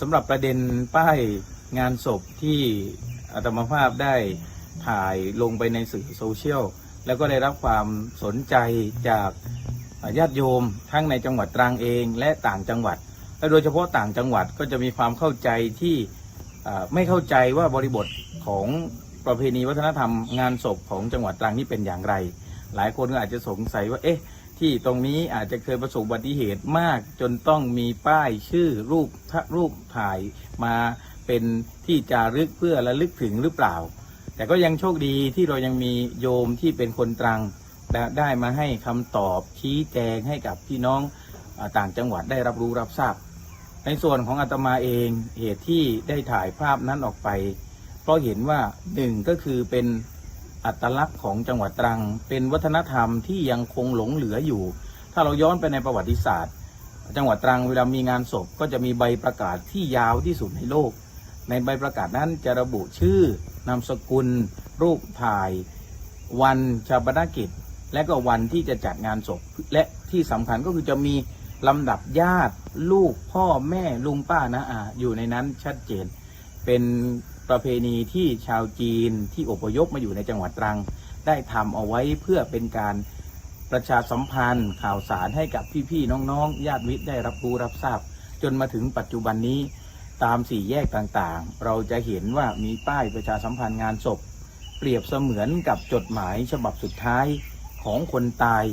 สำหรับประเด็นป้ายงานศพที่อาตมาภาพได้ถ่ายลงไปในสื่อโซเชียล แล้วก็ได้รับความสนใจจากญาติโยมทั้งในจังหวัดตรังเองและต่างจังหวัด และโดยเฉพาะต่างจังหวัดก็จะมีความเข้าใจที่ไม่เข้าใจว่าบริบทของประเพณีวัฒนธรรมงานศพของจังหวัดตรังนี่เป็นอย่างไร หลายคนก็อาจจะสงสัยว่าเอ๊ะ ที่ตรงนี้อาจจะเคยประสบอุบัติเหตุมาก จนต้องมีป้ายชื่อรูปทะรูปถ่ายมาเป็นที่จารึกเพื่อระลึกถึงหรือเปล่า แต่ก็ยังโชคดีที่เรายังมีโยมที่เป็นคนตรังได้มาให้คำตอบชี้แจงให้กับพี่น้องต่างจังหวัดได้รับรู้รับทราบ ในส่วนของอาตมาเองเหตุที่ได้ถ่ายภาพนั้นออกไป เพราะเห็นว่าหนึ่งก็คือเป็น อัตลักษณ์ของจังหวัดตรัง เป็นวัฒนธรรมที่ยังคงหลงเหลืออยู่ ถ้าเราย้อนไปในประวัติศาสตร์ จังหวัดตรังเวลามีงานศพก็จะมีใบประกาศที่ยาวที่สุดในโลก ในใบประกาศนั้นจะระบุชื่อนามสกุล รูปถ่าย วันชาปนกิจ และก็วันที่จะจัดงานศพและที่สำคัญก็คือจะมีลำดับญาติ ลูกพ่อแม่ลุงป้านะอาอยู่ในนั้นชัดเจนเป็น ประเพณีที่ชาวจีนที่อพยพมาอยู่ในจังหวัดตรัง ได้ทำเอาไว้เพื่อเป็นการประชาสัมพันธ์ ข่าวสารให้กับพี่ๆน้องๆ ญาติมิตรได้รับรู้รับทราบ จนมาถึงปัจจุบันนี้ตามสี่แยกต่างๆ เราจะเห็นว่ามีป้ายประชาสัมพันธ์งานศพ เปรียบเสมือนกับจดหมายฉบับสุดท้ายของคนตาย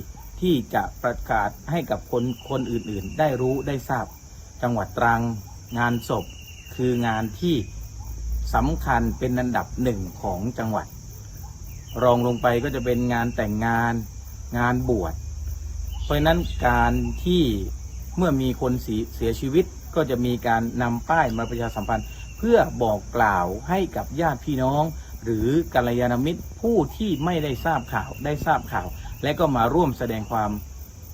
ที่จะประกาศให้กับคนคนอื่นๆ ได้รู้ได้ทราบ จังหวัดตรัง งานศพ คืองานที่ สำคัญเป็นอันดับหนึ่งของจังหวัด รองลงไปก็จะเป็นงานแต่งงานงานบวช เพราะนั้นการที่เมื่อมีคนเสียเสียชีวิตก็จะมีการนำป้ายมาประชาสัมพันธ์ เพื่อบอกกล่าวให้กับญาติพี่น้อง หรือกัลยาณมิตรผู้ที่ไม่ได้ทราบข่าวได้ทราบข่าว และก็มาร่วมแสดงความ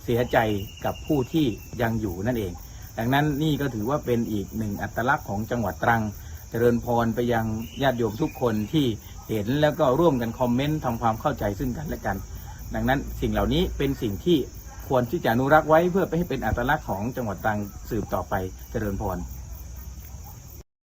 เสียใจกับผู้ที่ยังอยู่นั่นเอง ดังนั้นนี่ก็ถือว่าเป็นอีกหนึ่งอัตลักษณ์ของจังหวัดตรัง เจริญพรไปยังญาติโยมทุกคนที่เห็นแล้วก็ร่วมกันคอมเมนต์ทำความเข้าใจซึ่งกันและกัน ดังนั้นสิ่งเหล่านี้เป็นสิ่งที่ควรที่จะอนุรักษ์ไว้เพื่อไปให้เป็นอัตลักษณ์ของจังหวัดตรังสืบต่อไปเจริญพร